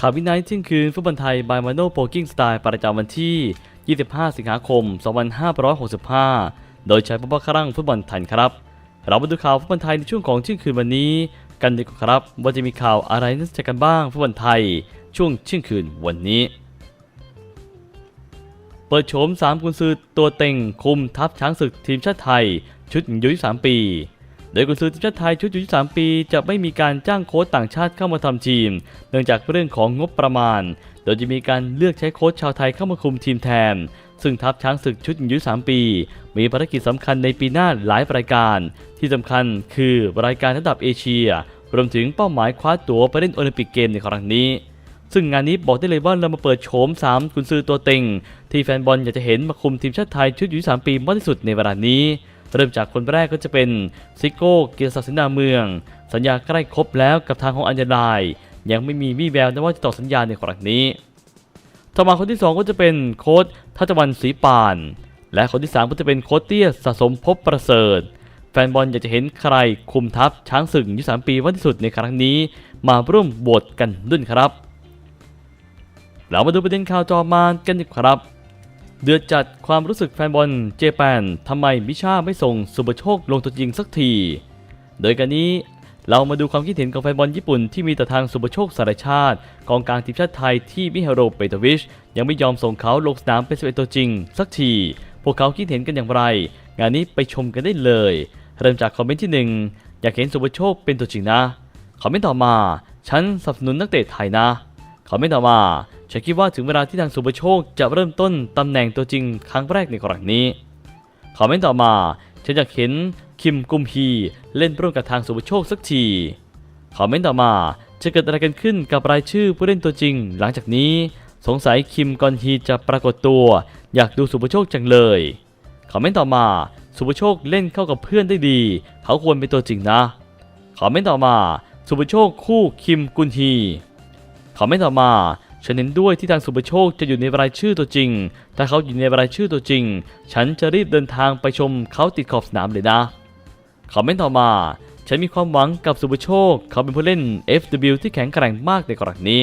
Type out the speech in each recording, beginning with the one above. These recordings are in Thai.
ข่าววินัยเที่ยงคืนฟุตบอลไทยบายมาโนโปกิ้งสไตล์ประจำวันที่ 25 สิงหาคม 2565 โดยใช้ป๊อปครั่งฟุตบอลไทยครับ เรามาดูข่าวฟุตบอลไทยในช่วงของเที่ยงคืนวันนี้ กันดีกว่าครับ ว่าจะมีข่าวอะไรน่าสนใจกันบ้างฟุตบอลไทย ช่วงเที่ยงคืนวันนี้ เปิดโฉม3กุนซือตัวเต็งคุมทัพช้างศึกทีมชาติไทย ชุดอายุ23ปี โดยกุนซือทีมชาติไทยชุดอายุ23ปี จะไม่มีการจ้างโค้ชต่างชาติเข้ามาทำทีม เนื่องจากเรื่องของงบประมาณ โดยจะมีการเลือกใช้โค้ชชาวไทยเข้ามาคุมทีมแทน ซึ่งทัพช้างศึกชุดอายุ3ปี มีภารกิจสำคัญในปีหน้าหลายรายการ ที่สำคัญคือรายการระดับเอเชีย รวมถึงเป้าหมายคว้าตั๋วไปเล่นโอลิมปิกเกมในครั้งนี้ซึ่งงานนี้บอกได้เลยว่าเรามาเปิดโฉม 3 กุนซือตัวเต็ง ที่แฟนบอลอยากจะเห็นมาคุมทีมชาติไทยชุดอายุ3ปีมากที่สุดในเวลานี้ เริ่มจากคนแรกก็จะเป็นซิโก้เกียรติศักดิ์สินาเมือง สัญญาใกล้ครบแล้วกับทางของอัญญาลายยังไม่มีวี่แววนะว่าจะต่อสัญญาในครั้งนี้ ต่อมาคนที่ 2 ก็จะเป็นโค้ชทัศวรรณศรีปาน และคนที่ 3 ก็จะเป็นโค้ชเตี้ยสะสมภพประเสริฐ แฟนบอลอยากจะเห็นใครคุมทัพช้างศึกอายุ3ปีมากที่สุดในครั้งนี้ มาร่วมโหวตกันด้วยครับ เรามาดูประเด็นข่าวจอมานกันดีกว่าครับ เดือดจัดความรู้สึกแฟนบอลเจแปนทำไมมิชาไม่ส่งสุบโชคลงตัวจริงสักที โดยการนี้เรามาดูความคิดเห็นของแฟนบอลญี่ปุ่นที่มีต่อทางสุบโชคสารชาติกองกลางทีมชาติไทยที่มิฮาโรเปโตวิช ยังไม่ยอมส่งเขาลงสนามเป็น11ตัวจริง สักที พวกเขาคิดเห็นกันอย่างไร งานนี้ไปชมกันได้เลย เริ่มจากคอมเมนต์ที่หนึ่งอยากเห็นสุบโชคเป็นตัวจริงนะ คอมเมนต์ต่อมา ฉันสนับสนุนนักเตะไทยนะ คอมเมนต์ต่อมาฉันคิดว่าถึงเวลาที่ทางสุบโชคจะเริ่มต้นตำแหน่งตัวจริงครั้งแรกในครั้งนี้คอมเมนต์ต่อมาฉันอยากเห็นคิมกุมฮีเล่นร่วมกับทางสุบโชคสักทีคอมเมนต์ต่อมาจะเกิดอะไรกันขึ้นกับรายชื่อผู้เล่นตัวจริง หลังจากนี้สงสัยคิมกอนฮีจะปรากฏตัว อยากดูสุบโชคจังเลยคอมเมนต์ต่อมา สุบโชคเล่นเข้ากับเพื่อนได้ดี เขาควรเป็นตัวจริงนะคอมเมนต์ต่อมา สุบโชคคู่คิมกุนฮี คอมเมนต์ต่อมาฉันเห็นด้วยที่ทางสุบโชคจะอยู่ในรายชื่อตัวจริง ถ้าเขาอยู่ในรายชื่อตัวจริง ฉันจะรีบเดินทางไปชมเขาติดขอบสนามเลยนะคอมเมนต์ต่อมา ฉันมีความหวังกับสุบโชค เขาเป็นผู้เล่น FW ที่แข็งแกร่งมากในกรณีนี้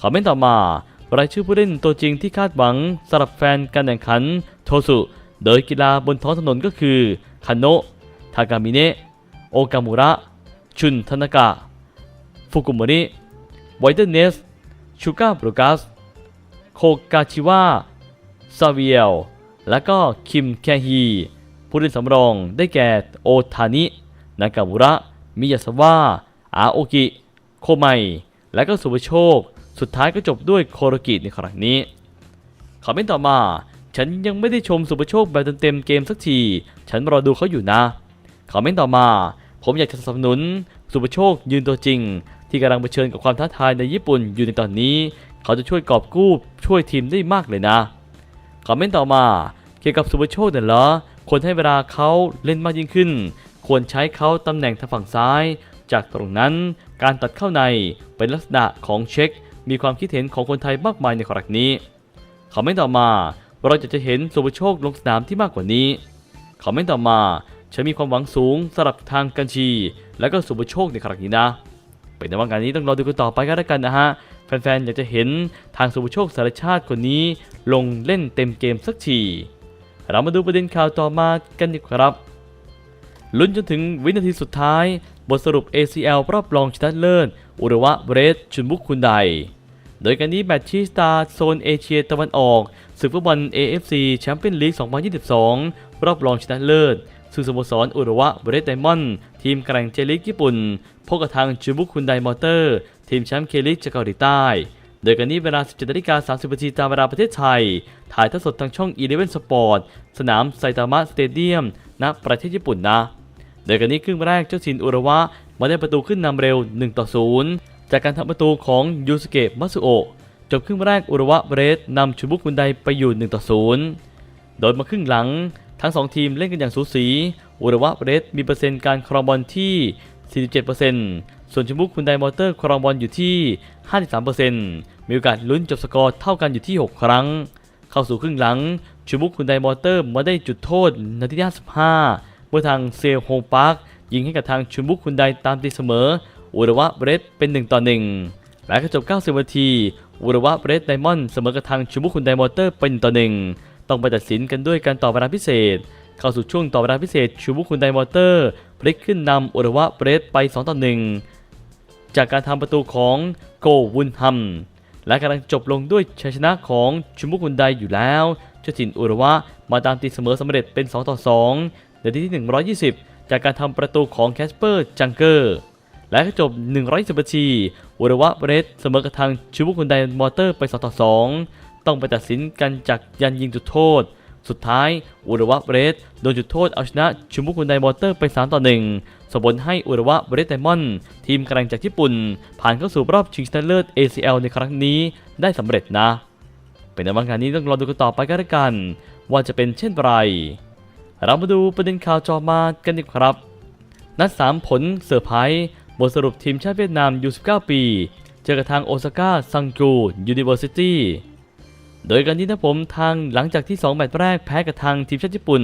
คอมเมนต์ต่อมารายชื่อผู้เล่นตัวจริงที่คาดหวังสำหรับแฟนการแข่งขันโทสุโดยกีฬาบนท้องถนนก็คือคาโนะทากามิเนะโอกามุระ ชุนทนากะ ฟุกุโมริ ไวเดอร์เนสชูก้าบรูกัสโคกาชิวะซาเวียลและก็คิมแคฮี ผู้เล่นสำรองได้แก่โอทานิ นากามุระ มิยาสวะอาโอกิ โคไม และก็สุภโชค สุดท้ายก็จบด้วยโคโรกิในครั้งนี้คอมเมนต์ต่อมา ฉันยังไม่ได้ชมสุภโชคแบบเต็มๆเกมสักที ฉันรอดูเขาอยู่นะคอมเมนต์ต่อมา ผมอยากจะสนับสนุนสุภโชคยืนตัวจริง ที่กำลังเผชิญกับความท้าทายในญี่ปุ่นอยู่ในตอนนี้ เขาจะช่วยกอบกู้ช่วยทีมได้มากเลยนะคอมเมนต์ต่อมา เกี่ยวกับสุภโชคเนี่ยเหรอควรให้เวลาเขาเล่นมากยิ่งขึ้น ควรใช้เขาตำแหน่งทางฝั่งซ้าย จากตรงนั้นการตัดเข้าในเป็นลักษณะของเช็ค มีความคิดเห็นของคนไทยมากมายในครั้งนี้คอมเมนต์ต่อมาเราจะจะเห็นสุภโชคลงสนามที่มากกว่านี้คอมเมนต์ต่อมาฉันมีความหวังสูงสำหรับทางกันชี และก็สุภโชคในครั้งนี้นะ เป็นในว่างานนี้ต้องรอดูกันต่อไปกันแล้วกันนะฮะ แฟนๆ อยากจะเห็นทางสุภโชคสารชาติคนนี้ลงเล่นเต็มเกมสักที เรามาดูประเด็นข่าวต่อมากันดีกว่าครับลุ้นจนถึงวินาทีสุดท้าย บทสรุป ACL รอบรองชนะเลิศอุระวะเบรสชุนบุกคุณใด โดยการนี้แมตช์ชีสตาร์โซนเอเชียตะวันออกศึกฟุตบอล AFC แชมเปี้ยนลีก 2022 รอบรองชนะเลิศ ซึ่งสโมสรอุระวะเบรสไดมอนด์ทีมแกร่งเจลิกญี่ปุ่น พบกับทางจูบุคุนไดมอเตอร์ ทีมแชมป์เคลิกจากเกาหลีใต้ โดยกันนี้เวลา 17นาฬิกา30นาทีตามเวลาประเทศไทย ถ่ายทอดสดทางช่อง Eleven Sport สนามไซตามะสเตเดียมณประเทศญี่ปุ่นนะ โดยกันนี้ครึ่งแรกเจ้าชินอุระวะมาได้ประตูขึ้นนำเร็ว1ต่อ0จากการทำประตูของยูสเกะมัสึโอะจบครึ่งแรกอุระวะเบรสนำชูบุคุนไดไปอยู่1ต่อ0โดยมาครึ่งหลัง ทั้ง 2 ทีมเล่นกันอย่างสูสี อุระวะเบรสมีเปอร์เซ็นต์การครองบอลที่ 47%ส่วนชูบุคุนไดมอเตอร์ครองบอลอยู่ที่ 53%มีโอกาสลุ้นจบสกอร์เท่ากันอยู่ที่ 6 ครั้ง เข้าสู่ครึ่งหลังชูบุคุนไดมอเตอร์มาได้จุดโทษนาทีที่55 เมื่อทางเซลโฮงปาร์คยิงให้กับทางชุมบุกคุณไดตามตีเสมอ อุระวะเบรสเป็น1ต่อ1และก็จบ 90 นาที อุระวะเบรดไดมอนด์เสมอกับทางชูบุคุนไดมอเตอร์เป็นต่อหนึ่ง ต้องไปตัดสินกันด้วยการต่อเวลาพิเศษ เข้าสู่ช่วงต่อเวลาพิเศษชูบุคุนไดมอเตอร์พลิกขึ้นนำอุรวะเบรดไป2ต่อ1จากการทำประตูของโกวุนฮัมและกำลังจบลงด้วยชัยชนะของชูบุคุนไดอยู่แล้วเจ้าถิ่นอุระวะมาตามตีเสมอสำเร็จเป็น 2 ต่อ 2 ในที่ที่ 120 จากการทำประตูของแคสเปอร์จังเกอร์ และก็จบ 120นาทีอุระวะเบรดเสมอกับทางชูบุคุนไดมอเตอร์ไป 2 ต่อ 2 ต้องไปตัดสินกันจากยันยิงจุดโทษ สุดท้ายอุระวะเบรดโดนจุดโทษเอาชนะชูบุคุนไดมอเตอร์ไป3ต่อ1ส่งผลให้อุระวะเบรดไดมอนด์ทีมกำลังจากญี่ปุ่น ผ่านเข้าสู่รอบชิงชนะเลิศ ACL ในครั้งนี้ได้สำเร็จนะ เป็นในวันงานนี้ต้องรอดูกันต่อไปกันล้วกัน ว่าจะเป็นเช่นไร เรามาดูประเด็นข่าวจอมากันดีครับ นัด 3 ผลเซอร์ไพรส์บทสรุปทีมชาติเวียดนามยู19 ปี เจอกับทางโอซาก้าซังจูยูนิเวอร์ซิตี้ โดยการที่นะผมทางหลังจากที่ 2 แมตช์แรกแพ้กับทางทีมชาติญี่ปุ่น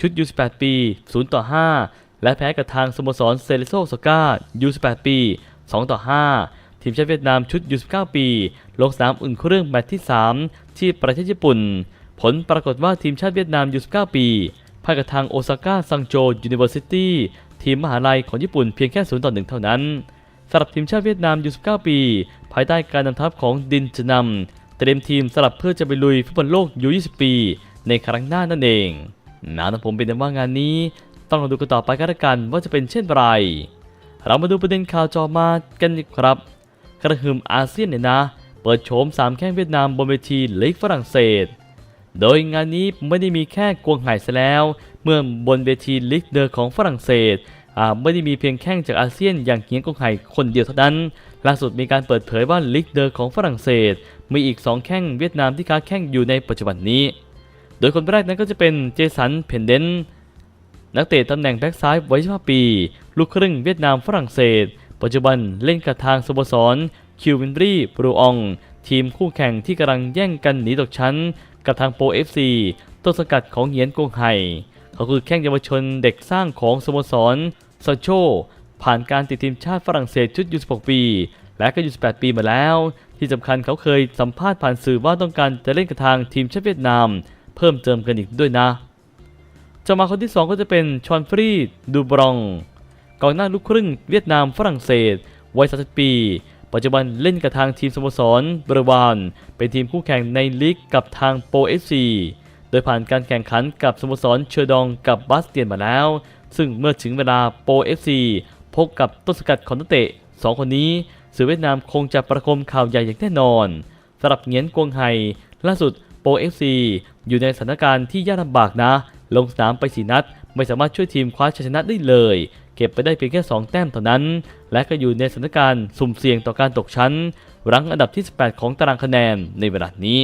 ชุด U18 ปี 0 ต่อ 5 และแพ้กับทางสโมสรเซเลโซโซกา U18 ปี 2 ต่อ 5 ทีมชาติเวียดนามชุด U19 ปี ลงสนามอุ่นเครื่องแมตช์ที่ 3 ที่ประเทศญี่ปุ่น ผลปรากฏว่าทีมชาติเวียดนาม U19 ปีพ่ายกับทางโอซาก้าซังโจยูนิเวอร์ซิตี้ทีมมหาลัยของญี่ปุ่นเพียงแค่ 0 ต่อ 1 เท่านั้นสำหรับทีมชาติเวียดนาม U19 ปี ภายใต้การนำทัพของดินจนำ เตรียมทีมสลับเพื่อจะไปลุยฟุตบอลโลก U20 ปี ในครั้งหน้านั่นเองนะนะผมเป็นแต่ว่างานนี้ต้องรอดูกันต่อไปกันละกันว่าจะเป็นเช่นไร เรามาดูประเด็นข่าวจอมากันครับ กระหึ่มอาเซียนเนี่ยนะ เปิดโฉม3แข้งเวียดนามบนเวทีลีกฝรั่งเศส โดยงานนี้ไม่ได้มีแค่กวงไห่ซะแล้ว เมื่อบนเวทีลีกเดอร์ของฝรั่งเศสไม่ได้มีเพียงแข้งจากอาเซียนอย่างเฮียงกวงไห่คนเดียวเท่านั้น ล่าสุดมีการเปิดเผยว่าลีกเดอร์ของฝรั่งเศส มีอีก 2 แข้งเวียดนามที่ค้าแข้งอยู่ในปัจจุบันนี้ โดยคนแรกนั้นก็จะเป็นเจสัน เพนเดน นักเตะตำแหน่งแบ็กซ้ายวัย25ปี ลูกครึ่งเวียดนามฝรั่งเศส ปัจจุบันเล่นกับทางสโมสรคิววินบรีบรูอองทีมคู่แข่งที่กำลังแย่งกันหนีตกชั้น กับทางโปรเอฟซีต้นสังกัดของเหียนกงไห่เขาคือแข้งเยาวชนเด็กสร้างของสโมสรซาโช ผ่านการติดทีมชาติฝรั่งเศสชุดยู16 ปี และก็ยู18 ปีมาแล้ว ที่สำคัญเขาเคยสัมภาษณ์ผ่านสื่อว่าต้องการจะเล่นกับทางทีมชาติเวียดนาม เพิ่มเติมกันอีกด้วยนะจะมาคนที่ 2 ก็จะเป็นชอนฟรีดูบรองกองหน้าลูกครึ่งเวียดนามฝรั่งเศสวัย30ปี ปัจจุบันเล่นกับทางทีมสโมสรเบรวาน เป็นทีมคู่แข่งในลีกกับทางโปเอฟซีโดยผ่านการแข่งขันกับสโมสรเชอร์ดองกับบาสเตียนมาแล้ว ซึ่งเมื่อถึงเวลาโปเอฟซี พบกับต้นสกัดของนักเตะ2คนนี้สื่อเวียดนามคงจะประคมข่าวใหญ่อย่างแน่นอนสำหรับเงียนกวงไฮล่าสุดโปเอฟซีอยู่ในสถานการณ์ที่ยากลำบากนะ ลงสนามไปสีนัด ไม่สามารถช่วยทีมคว้าชัยชนะได้เลย เก็บไปได้เพียงแค่ 2 แต้มเท่านั้น และก็อยู่ในสถานการณ์สุ่มเสี่ยงต่อการตกชั้น รั้งอันดับที่ 18 ของตารางคะแนนในเวลานี้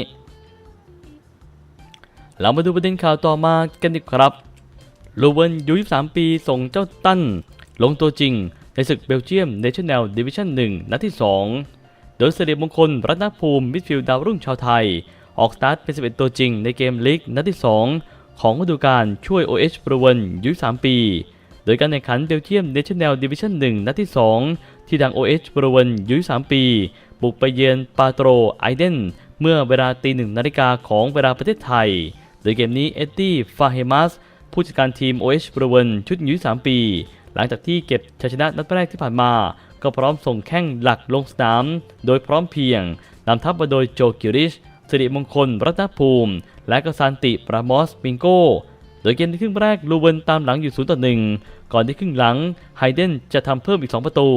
เรามาดูประเด็นข่าวต่อมากันดีครับ ลูเวนยู23ปีส่งเจ้าตั้น ลงตัวจริงในศึกเบลเยียมเนชั่นแนลดิวิชั่น1นัดที่ 2 โดยเสด็จมงคลรัตนภูมิมิดฟิลด์ดาวรุ่งชาวไทย ออกสตาร์ทเป็น 11 ตัวจริงในเกมลีกนัดที่ 2 ของฤดูกาลช่วย OH บรูเวนยู23ปี โดยการแข่งขันเบลเยียมเนชั่นแนลดิวิชั่น1นัดที่ 2 ที่ทาง OH บรูเวนยู23ปี บุกไปเยือนปาโตรไอเดนเมื่อเวลาตีหนึ่งนาฬิกาของเวลาประเทศไทย โดยเกมนี้เอ็ดดี้ฟาเฮมัสผู้จัดการทีม OH บรูเวนชุดยุ3ปี หลังจากที่เก็บชัยชนะนัดแรกที่ผ่านมา ก็พร้อมส่งแข้งหลักลงสนาม โดยพร้อมเพียงนำทัพมาโดยโจกิริชสิริมงคล รัตนภูมิ และก็ซานติปรามอสปิงโกโดยเกมในครึ่งแรกลูเวนตามหลังอยู่ 0 ต่อ 1 ก่อนที่ครึ่งหลังไฮเดนจะทำเพิ่มอีก 2 ประตู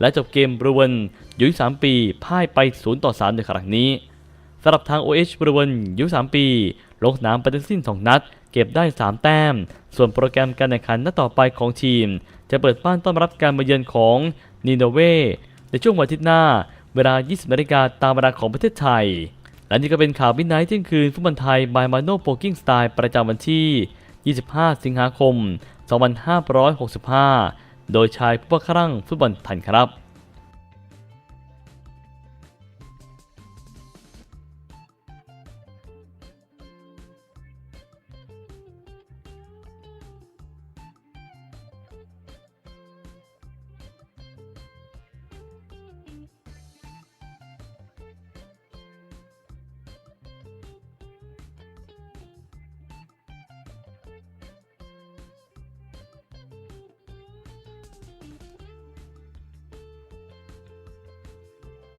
และจบเกมบรูเวนอายุ3ปีพ่ายไป 0 ต่อ 3 ในครั้งนี้ สำหรับทาง OH บริเวณอายุ3ปี ลงสนามไปทั้งสิ้น 2 นัด เก็บได้ 3 แต้ม ส่วนโปรแกรมการแข่งขันนัดต่อไปของทีม จะเปิดบ้านต้อนรับการมาเยือนของนีโนเวในช่วงวันอาทิตย์หน้า เวลา 20นาฬิกาตามเวลาของประเทศไทย และนี่ก็เป็นข่าววินไนท์เที่ยงคืนฟุตบอลไทยบายมาโนโปกิ้งสไตล์ประจำวันที่ 25 สิงหาคม 2565 โดยชายผู้ว่าครั่งฟุตบอลไทยครับ